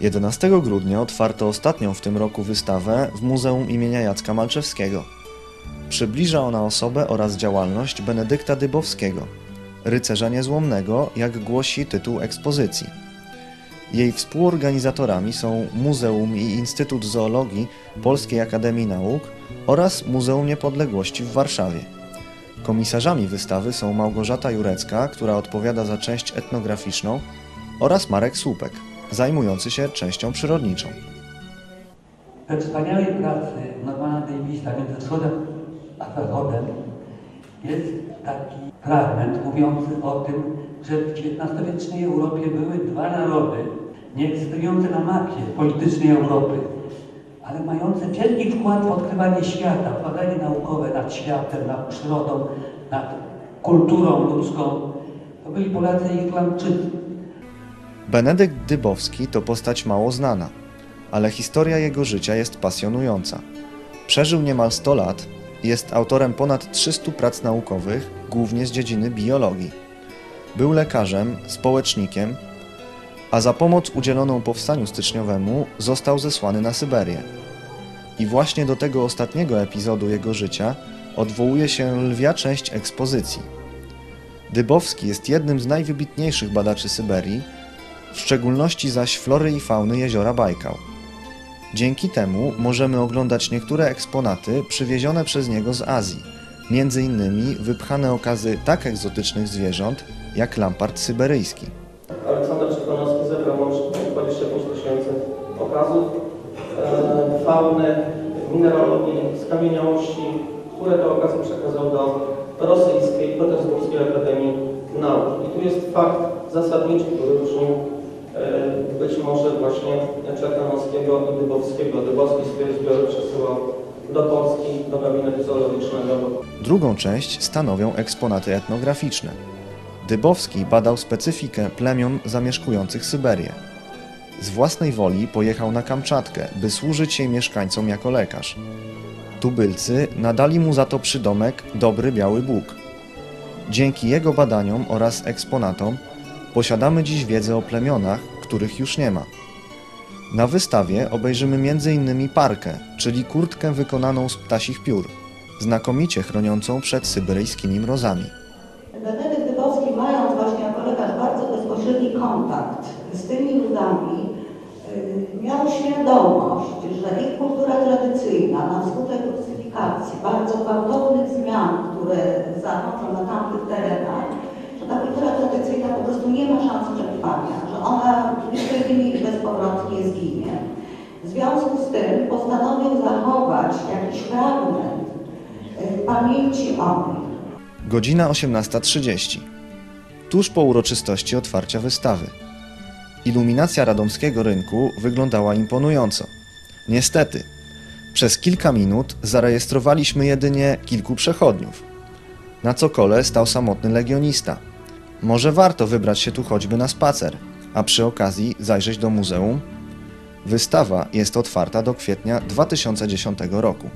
Jedenastego grudnia otwarto ostatnią w tym roku wystawę w Muzeum imienia Jacka Malczewskiego. Przybliża ona osobę oraz działalność Benedykta Dybowskiego, rycerza niezłomnego, jak głosi tytuł ekspozycji. Jej współorganizatorami są Muzeum i Instytut Zoologii Polskiej Akademii Nauk oraz Muzeum Niepodległości w Warszawie. Komisarzami wystawy są Małgorzata Jurecka, która odpowiada za część etnograficzną, oraz Marek Słupek, zajmujący się częścią przyrodniczą. We wspaniałej pracy Normana Davisa między wschodem a zachodem jest taki fragment mówiący o tym, że w XIX-wiecznej Europie były dwa narody, nie na mapie politycznej Europy, ale mające wielki wkład w odkrywanie świata, badanie naukowe nad światem, nad przyrodą, nad kulturą ludzką. To byli Polacy i Irlandczycy. Benedykt Dybowski to postać mało znana, ale historia jego życia jest pasjonująca. Przeżył niemal 100 lat jest autorem ponad 300 prac naukowych, głównie z dziedziny biologii. Był lekarzem, społecznikiem, a za pomoc udzieloną powstaniu styczniowemu został zesłany na Syberię. I właśnie do tego ostatniego epizodu jego życia odwołuje się lwia część ekspozycji. Dybowski jest jednym z najwybitniejszych badaczy Syberii, w szczególności zaś flory i fauny jeziora Bajkał. Dzięki temu możemy oglądać niektóre eksponaty przywiezione przez niego z Azji, między innymi wypchane okazy tak egzotycznych zwierząt jak lampart syberyjski. Fauny, mineralogii, skamieniałości, które te okazy przekazał do rosyjskiej, petersburskiej Akademii Nauk. I tu jest fakt zasadniczy, który różnił e, być może właśnie Czerkanowskiego i Dybowskiego. Dybowski swoje zbiory przesyłał do Polski, do gabinetu zoologicznego, Drugą część stanowią eksponaty etnograficzne. Dybowski badał specyfikę plemion zamieszkujących Syberię. Z własnej woli pojechał na Kamczatkę, by służyć jej mieszkańcom jako lekarz. Tubylcy nadali mu za to przydomek Dobry Biały Bóg. Dzięki jego badaniom oraz eksponatom posiadamy dziś wiedzę o plemionach, których już nie ma. Na wystawie obejrzymy m.in. parkę, czyli kurtkę wykonaną z ptasich piór, znakomicie chroniącą przed syberyjskimi mrozami. Benedykt Dybowski, mając właśnie jako lekarz bardzo bezpośredni kontakt z tymi ludami, y, miał świadomość, że ich kultura tradycyjna na skutek rusyfikacji, bardzo gwałtownych zmian, które zachodzą na tamtych terenach, że ta kultura tradycyjna po prostu nie ma szans przetrwania, że ona w chwili bezpowrotnie zginie. W związku z tym postanowił zachować jakiś fragment y, pamięci o nich. Godzina 18.30. Tuż po uroczystości otwarcia wystawy. Iluminacja radomskiego rynku wyglądała imponująco. Niestety, przez kilka minut zarejestrowaliśmy jedynie kilku przechodniów. Na cokole stał samotny legionista. Może warto wybrać się tu choćby na spacer, a przy okazji zajrzeć do muzeum? Wystawa jest otwarta do kwietnia 2010 roku.